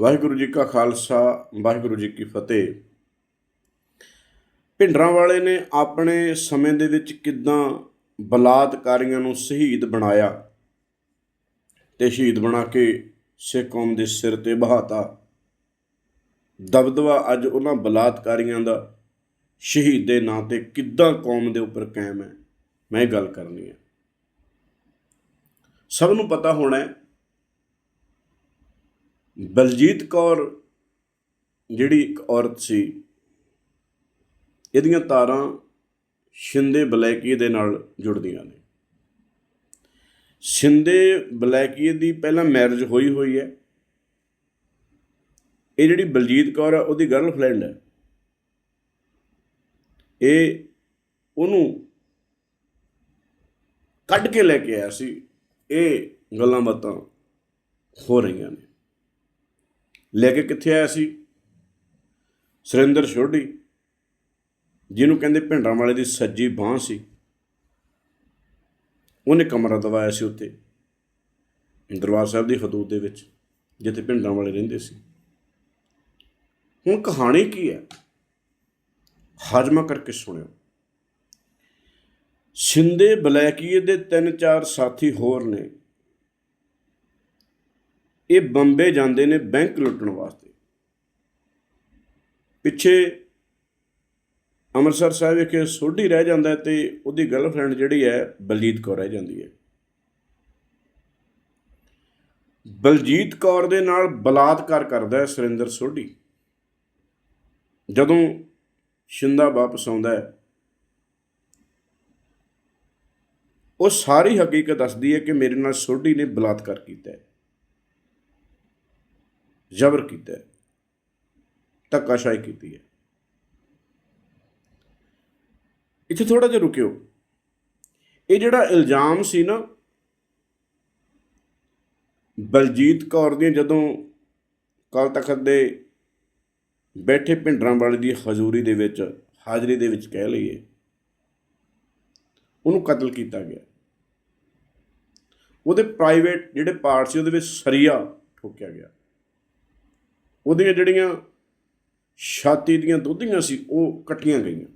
ਵਾਹਿਗੁਰੂ ਜੀ ਕਾ ਖਾਲਸਾ, ਵਾਹਿਗੁਰੂ ਜੀ ਕੀ ਫਤਿਹ। ਭਿੰਡਰਾਂ ਵਾਲੇ ਨੇ ਆਪਣੇ ਸਮੇਂ ਦੇ ਵਿੱਚ ਕਿਦਾਂ ਬਲਾਤਕਾਰੀਆਂ ਨੂੰ ਸ਼ਹੀਦ ਬਣਾਇਆ ਤੇ ਸ਼ਹੀਦ ਬਣਾ ਕੇ ਸਿੱਖ ਕੌਮ ਦੇ ਸਿਰ ਤੇ ਬਹਾਤਾ। ਦਬਦਬਾ ਅੱਜ ਉਹਨਾਂ ਬਲਾਤਕਾਰੀਆਂ ਦਾ ਸ਼ਹੀਦ ਦੇ ਨਾਂ ਤੇ ਕਿੱਦਾਂ ਕੌਮ ਦੇ ਉੱਪਰ ਕਾਇਮ ਹੈ, ਮੈਂ ਇਹ ਗੱਲ ਕਰਨੀ ਹੈ। ਸਭ ਨੂੰ ਪਤਾ ਹੋਣਾ ਹੈ ਬਲਜੀਤ ਕੌਰ ਜਿਹੜੀ ਇੱਕ ਔਰਤ ਸੀ, ਇਹਦੀਆਂ ਤਾਰਾਂ ਸ਼ਿੰਦੇ ਬਲੈਕੀ ਦੇ ਨਾਲ ਜੁੜਦੀਆਂ ਨੇ। ਸ਼ਿੰਦੇ ਬਲੈਕੀ ਦੀ ਪਹਿਲਾਂ ਮੈਰਿਜ ਹੋਈ ਹੋਈ ਹੈ। ਇਹ ਜਿਹੜੀ ਬਲਜੀਤ ਕੌਰ ਹੈ ਉਹਦੀ ਗਰਲਫ੍ਰੈਂਡ ਹੈ। ਇਹ ਉਹਨੂੰ ਕੱਢ ਕੇ ਲੈ ਕੇ ਆਇਆ ਸੀ। ਇਹ ਗੱਲਾਂ ਬਾਤਾਂ ਹੋ ਰਹੀਆਂ ਨੇ। ਲੈ ਕੇ ਕਿੱਥੇ ਆਇਆ ਸੀ? ਸੁਰਿੰਦਰ ਸੋਢੀ ਜਿਹਨੂੰ ਕਹਿੰਦੇ ਭਿੰਡਰਾਂ ਵਾਲੇ ਦੀ ਸੱਜੀ ਬਾਹ ਸੀ। ਉਹਨੇ ਕਮਰਾ ਦਵਾਇਆ ਸੀ ਉੱਤੇ ਦਰਬਾਰ ਸਾਹਿਬ ਦੀ ਹਦੂਦ ਦੇ ਵਿੱਚ, ਜਿੱਥੇ ਭਿੰਡਰਾਂ ਵਾਲੇ ਰਹਿੰਦੇ ਸੀ। ਹੁਣ ਕਹਾਣੀ ਕੀ ਹੈ? ਹਾਜਮਾ ਕਰਕੇ ਸੁਣਿਓ। ਸਿੰਦੇ ਬਲੈਕੀਏ ਦੇ ਤਿੰਨ ਚਾਰ ਸਾਥੀ ਹੋਰ ਨੇ। ਇਹ ਬੰਬੇ ਜਾਂਦੇ ਨੇ ਬੈਂਕ ਲੁੱਟਣ ਵਾਸਤੇ। ਪਿੱਛੇ ਅੰਮ੍ਰਿਤਸਰ ਸਾਹਿਬ ਵਿਖੇ ਸੋਢੀ ਰਹਿ ਜਾਂਦਾ ਹੈ ਤੇ ਉਹਦੀ ਗਰਲਫ੍ਰੈਂਡ ਜਿਹੜੀ ਹੈ ਬਲਜੀਤ ਕੌਰ ਰਹਿ ਜਾਂਦੀ ਹੈ। ਬਲਜੀਤ ਕੌਰ ਦੇ ਨਾਲ ਬਲਾਤਕਾਰ ਕਰਦਾ ਹੈ ਸੁਰਿੰਦਰ ਸੋਢੀ। ਜਦੋਂ ਸ਼ਿੰਦਾ ਵਾਪਸ ਆਉਂਦਾ ਹੈ, ਉਹ ਸਾਰੀ ਹਕੀਕਤ ਦੱਸਦੀ ਹੈ ਕਿ ਮੇਰੇ ਨਾਲ ਸੋਢੀ ਨੇ ਬਲਾਤਕਾਰ ਕੀਤਾ ਹੈ। ਜ਼ਬਰ ਕੀਤਾ ਹੈ, ਧੱਕਾਸ਼ਾਹੀ ਕੀਤੀ ਹੈ। ਇੱਥੇ ਥੋੜਾ ਜਿਹਾ ਰੁਕਿਓ। ਇਹ ਜਿਹੜਾ ਇਲਜ਼ਾਮ ਸੀ ਨਾ, ਬਲਜੀਤ ਕੌਰ ਦੀਆਂ ਜਦੋਂ ਕੱਲ ਤਖਤ ਦੇ ਬੈਠੇ ਭਿੰਡਰਾਂ ਵਾਲੇ ਦੀ ਹਜ਼ੂਰੀ ਦੇ ਵਿੱਚ, ਹਾਜ਼ਰੀ ਦੇ ਵਿੱਚ ਕਹਿ ਲਈਏ, ਉਹਨੂੰ ਕਤਲ ਕੀਤਾ ਗਿਆ। ਉਹਦੇ ਪ੍ਰਾਈਵੇਟ ਜਿਹੜੇ ਪਾਰਟ ਸੀ, ਉਹਦੇ ਵਿੱਚ ਸਰੀਆ ਠੋਕਿਆ ਗਿਆ। ਉਹਦੀਆਂ ਜਿਹੜੀਆਂ ਛਾਤੀ ਦੀਆਂ ਦੁੱਧੀਆਂ ਸੀ, ਉਹ ਕੱਟੀਆਂ ਗਈਆਂ।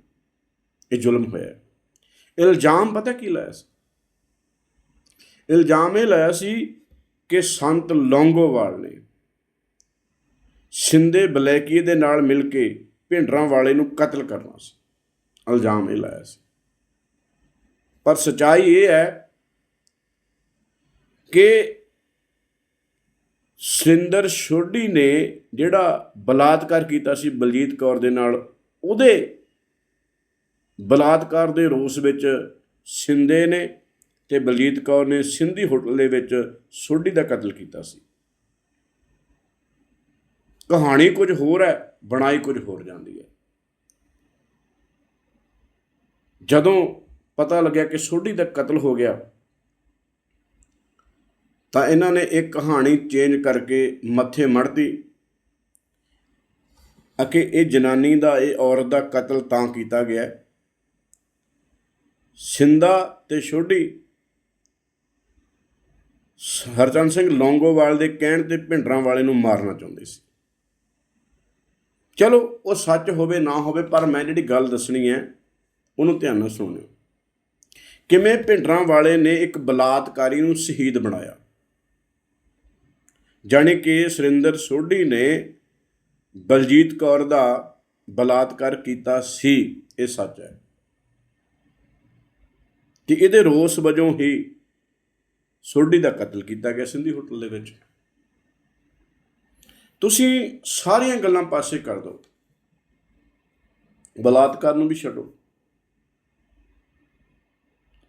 ਇਹ ਜ਼ੁਲਮ ਹੋਇਆ। ਇਲਜ਼ਾਮ ਪਤਾ ਕੀ ਲਾਇਆ ਸੀ? ਇਲਜ਼ਾਮ ਇਹ ਲਾਇਆ ਸੀ ਕਿ ਸੰਤ ਲੌਂਗੋਵਾਲ ਨੇ ਸਿੰਦੇ ਬਲੈਕੀ ਦੇ ਨਾਲ ਮਿਲ ਕੇ ਭਿੰਡਰਾਂ ਵਾਲੇ ਨੂੰ ਕਤਲ ਕਰਨਾ ਸੀ। ਇਲਜ਼ਾਮ ਇਹ ਲਾਇਆ ਸੀ। ਪਰ ਸਚਾਈ ਇਹ ਹੈ ਕਿ ਸਿੰਦਰ ਸ਼ੋਢੀ ਨੇ ਜਿਹੜਾ ਬਲਾਤਕਾਰ ਕੀਤਾ ਸੀ ਬਲਜੀਤ ਕੌਰ ਦੇ ਨਾਲ, ਉਹਦੇ ਬਲਾਤਕਾਰ ਦੇ ਰੋਸ ਵਿੱਚ ਸਿੰਦੇ ਨੇ ਤੇ ਬਲਜੀਤ ਕੌਰ ਨੇ ਸਿੰਧੀ ਹੋਟਲ ਦੇ ਵਿੱਚ ਸੋਢੀ ਦਾ ਕਤਲ ਕੀਤਾ ਸੀ। ਕਹਾਣੀ ਕੁਝ ਹੋਰ ਹੈ, ਬਣਾਈ ਕੁਝ ਹੋਰ ਜਾਂਦੀ ਹੈ। ਜਦੋਂ ਪਤਾ ਲੱਗਿਆ ਕਿ ਸੋਢੀ ਦਾ ਕਤਲ ਹੋ ਗਿਆ ਤਾਂ ਇਹਨਾਂ ਨੇ ਇਹ ਕਹਾਣੀ ਚੇਂਜ ਕਰਕੇ ਮੱਥੇ ਮੜਦੀ ਅਕੇ ਇਹ ਜਨਾਨੀ ਦਾ, ਇਹ ਔਰਤ ਦਾ ਕਤਲ ਤਾਂ ਕੀਤਾ ਗਿਆ। ਹੈ। ਸਿੰਦਾ ਤੇ ਛੋਟੀ ਹਰਚੰਦ ਸਿੰਘ ਲੌਂਗੋਵਾਲ ਦੇ ਕਹਿਣ ਤੇ ਭਿੰਡਰਾਂ ਵਾਲੇ ਨੂੰ ਮਾਰਨਾ ਚਾਹੁੰਦੇ ਸੀ। ਚਲੋ, ਉਹ ਸੱਚ ਹੋਵੇ ਨਾ ਹੋਵੇ, ਪਰ ਮੈਂ ਜਿਹੜੀ ਗੱਲ ਦੱਸਣੀ ਹੈ, ਉਹਨੂੰ ਧਿਆਨ ਨਾਲ ਸੁਣਿਓ। ਕਿਵੇਂ ਭਿੰਡਰਾਂ ਵਾਲੇ ਨੇ ਇੱਕ ਬਲਾਤਕਾਰੀ ਨੂੰ ਸ਼ਹੀਦ ਬਣਾਇਆ? ਜਾਣੀ ਕਿ ਸੁਰਿੰਦਰ ਸੋਢੀ ਨੇ ਬਲਜੀਤ ਕੌਰ ਦਾ ਬਲਾਤਕਾਰ ਕੀਤਾ ਸੀ, ਇਹ ਸੱਚ ਹੈ। ਕਿ ਇਹਦੇ ਰੋਸ ਵਜੋਂ ਹੀ ਸੋਢੀ ਦਾ ਕਤਲ ਕੀਤਾ ਗਿਆ ਸਿੰਧੀ ਹੋਟਲ ਦੇ ਵਿੱਚ। ਤੁਸੀਂ ਸਾਰੀਆਂ ਗੱਲਾਂ ਪਾਸੇ ਕਰ ਦਿਓ। ਬਲਾਤਕਾਰ ਨੂੰ ਵੀ ਛੱਡੋ।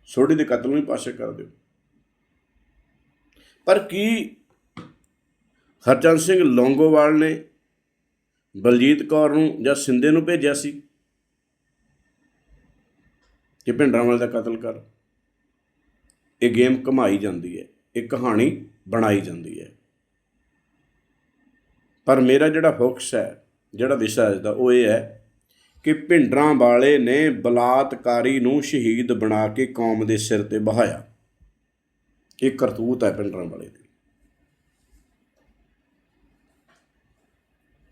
ਸੋਢੀ ਦੇ ਕਤਲ ਨੂੰ ਵੀ ਪਾਸੇ ਕਰ ਦਿਓ। ਪਰ ਕੀ ਹਰਚੰਦ ਸਿੰਘ ਲੌਂਗੋਵਾਲ ਨੇ ਬਲਜੀਤ ਕੌਰ ਨੂੰ ਜਾਂ ਸਿੰਦੇ ਨੂੰ ਭੇਜਿਆ ਸੀ ਕਿ ਭਿੰਡਰਾਂ ਵਾਲੇ ਦਾ ਕਤਲ ਕਰ। ਇਹ ਗੇਮ ਕਮਾਈ ਜਾਂਦੀ ਹੈ, ਇਹ ਕਹਾਣੀ ਬਣਾਈ ਜਾਂਦੀ ਹੈ। ਪਰ ਮੇਰਾ ਜਿਹੜਾ ਫੋਕਸ ਹੈ, ਜਿਹੜਾ ਵਿਸ਼ਾ ਇਸ ਦਾ ਉਹ ਇਹ ਹੈ ਕਿ ਭਿੰਡਰਾਂ ਵਾਲੇ ਨੇ ਬਲਾਤਕਾਰੀ ਨੂੰ ਸ਼ਹੀਦ ਬਣਾ ਕੇ ਕੌਮ ਦੇ ਸਿਰ ਤੇ ਬਹਾਇਆ। ਇਹ ਕਰਤੂਤ ਹੈ ਭਿੰਡਰਾਂ ਵਾਲੇ ਦੀ।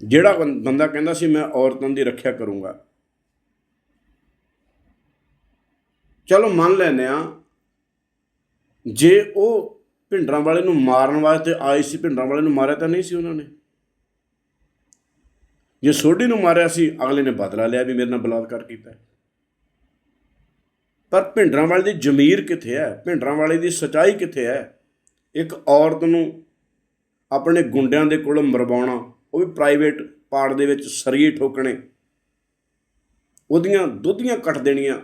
ਜਿਹੜਾ ਬੰ- ਬੰਦਾ ਕਹਿੰਦਾ ਸੀ ਮੈਂ ਔਰਤਾਂ ਦੀ ਰੱਖਿਆ ਕਰੂੰਗਾ। ਚਲੋ ਮੰਨ ਲੈਨੇ ਆ ਜੇ ਉਹ ਭਿੰਡਰਾਂ ਵਾਲੇ ਨੂੰ ਮਾਰਨ ਵਾਸਤੇ ਆਏ ਸੀ, ਭਿੰਡਰਾਂ ਵਾਲੇ ਨੂੰ ਮਾਰਿਆ ਤਾਂ ਨਹੀਂ ਸੀ ਉਹਨਾਂ ਨੇ। ਜੇ ਸੋਢੀ ਨੂੰ ਮਾਰਿਆ ਸੀ, ਅਗਲੇ ਨੇ ਬਦਲਾ ਲਿਆ ਵੀ ਮੇਰੇ ਨਾਲ ਬਲਾਤਕਾਰ ਕੀਤਾ ਪਰ ਭਿੰਡਰਾਂ ਵਾਲੇ ਦੀ ਜ਼ਮੀਰ ਕਿੱਥੇ ਹੈ? ਭਿੰਡਰਾਂ ਵਾਲੇ ਦੀ ਸਚਾਈ ਕਿੱਥੇ ਹੈ? ਇੱਕ ਔਰਤ ਨੂੰ ਆਪਣੇ ਗੁੰਡਿਆਂ ਦੇ ਕੋਲ ਮਰਵਾਉਣਾ ਉਹ ਵੀ ਪ੍ਰਾਈਵੇਟ ਪਾੜ ਦੇ ਵਿੱਚ ਸਰੀਏ ਠੋਕਣੇ, ਉਹਦੀਆਂ ਦੁੱਧੀਆਂ ਕੱਟ ਦੇਣੀਆਂ।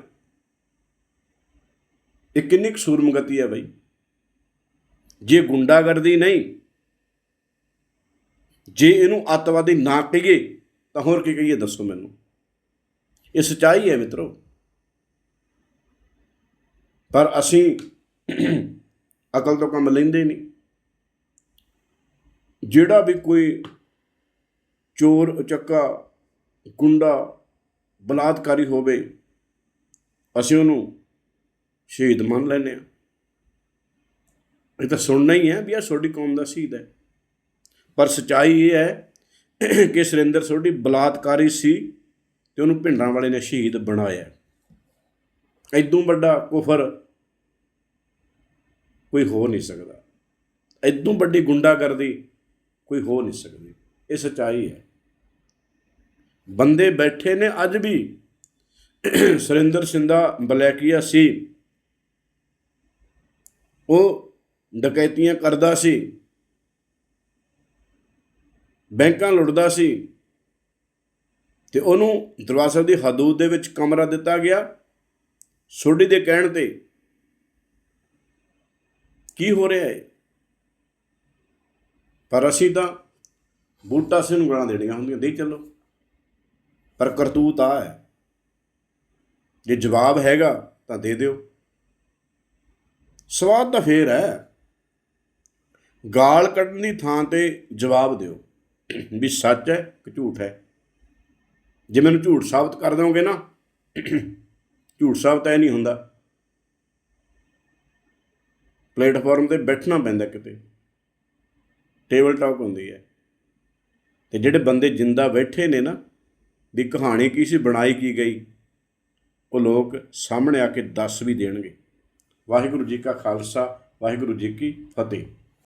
ਇਹ ਕਿੰਨੀ ਕੁ ਸੂਰਮਗਤੀ ਹੈ ਬਈ। ਜੇ ਗੁੰਡਾਗਰਦੀ ਨਹੀਂ, ਜੇ ਇਹਨੂੰ ਅੱਤਵਾਦੀ ਨਾ ਕਹੀਏ, ਤਾਂ ਹੋਰ ਕੀ ਕਹੀਏ ਦੱਸੋ ਮੈਨੂੰ। ਇਹ ਸਚਾਈ ਹੈ ਮਿੱਤਰੋ। ਪਰ ਅਸੀਂ ਅਕਲ ਤੋਂ ਕੰਮ ਲੈਂਦੇ ਨਹੀਂ। ਜਿਹੜਾ ਵੀ ਕੋਈ ਚੋਰ ਉਚੱਕਾ ਗੁੰਡਾ ਬਲਾਤਕਾਰੀ ਹੋਵੇ, ਅਸੀਂ ਉਹਨੂੰ ਸ਼ਹੀਦ ਮੰਨ ਲੈਂਦੇ ਹਾਂ। ਇਹ ਤਾਂ ਸੁਣਨਾ ਹੀ ਹੈ ਵੀ ਇਹ ਸੋਢੀ ਕੌਮ ਦਾ ਸ਼ਹੀਦ ਹੈ। ਪਰ ਸਚਾਈ ਇਹ ਹੈ ਕਿ ਸੁਰਿੰਦਰ ਸੋਢੀ ਬਲਾਤਕਾਰੀ ਸੀ ਤੇ ਉਹਨੂੰ ਭਿੰਡਰਾਂ ਵਾਲੇ ਨੇ ਸ਼ਹੀਦ ਬਣਾਇਆ। ਐਦੋਂ ਵੱਡਾ ਕੁਫਰ ਕੋਈ ਹੋ ਨਹੀਂ ਸਕਦਾ। ਐਦੋਂ ਵੱਡੀ ਗੁੰਡਾਗਰਦੀ ਕੋਈ ਹੋ ਨਹੀਂ ਸਕਦੀ। ਇਹ ਸਚਾਈ ਹੈ। ਬੰਦੇ ਬੈਠੇ ਨੇ ਅੱਜ ਵੀ। ਸੁਰਿੰਦਰ ਸਿੰਦਾ ਬਲੈਕੀਆ ਸੀ। ਉਹ ਡਕੈਤੀਆਂ ਕਰਦਾ ਸੀ। ਬੈਂਕਾਂ ਲੁੱਟਦਾ ਸੀ। ਤੇ ਉਹਨੂੰ ਦਰਬਾਰ ਸਾਹਿਬ ਦੀ ਹਦੂਦ ਦੇ ਵਿੱਚ ਕਮਰਾ ਦਿੱਤਾ ਗਿਆ। ਸੋਢੀ ਦੇ ਕਹਿਣ ਤੇ ਕੀ ਹੋ ਰਿਹਾ ਹੈ ਪਰ ਅਸੀਂ ਤਾਂ ਬੂਟਾ ਸਿੰਘ ਨੂੰ ਗਾਲਾਂ ਦੇਣੀਆਂ ਹੁੰਦੀਆਂ। ਦੇ ਚੱਲੋ। ਪਰ ਕਰਤੂਤ ਆ ਹੈ। ਜੇ ਜਵਾਬ ਹੈਗਾ ਤਾਂ ਦੇ ਦਿਓ। ਸਵਾਦ ਤਾਂ ਫੇਰ ਹੈ। ਗਾਲ ਕੱਢਣ ਦੀ ਥਾਂ ਤੇ ਜਵਾਬ ਦਿਓ ਵੀ ਸੱਚ ਹੈ ਕਿ ਝੂਠ ਹੈ। ਜੇ ਮੈਨੂੰ ਝੂਠ ਸਾਬਤ ਕਰ ਦਿਓਗੇ ਨਾ, ਝੂਠ ਸਾਬਤ ਐ ਨਹੀਂ ਹੁੰਦਾ। ਪਲੇਟਫਾਰਮ ਤੇ ਬੈਠਣਾ ਪੈਂਦਾ ਕਿਤੇ। ਟੇਬਲ ਟਾਕ ਹੁੰਦੀ ਹੈ। ਤੇ ਜਿਹੜੇ ਬੰਦੇ ਜਿੰਦਾ ਬੈਠੇ ਨੇ ਨਾ ਦੀ ਕਹਾਣੀ ਕੀ ਸੀ, ਬਣਾਈ ਕੀ ਗਈ? ਉਹ ਲੋਕ ਸਾਹਮਣੇ ਆ ਕੇ ਦੱਸ ਵੀ ਦੇਣਗੇ। ਵਾਹਿਗੁਰੂ ਜੀ ਕਾ ਖਾਲਸਾ, ਵਾਹਿਗੁਰੂ ਜੀ ਕੀ ਫਤਿਹ।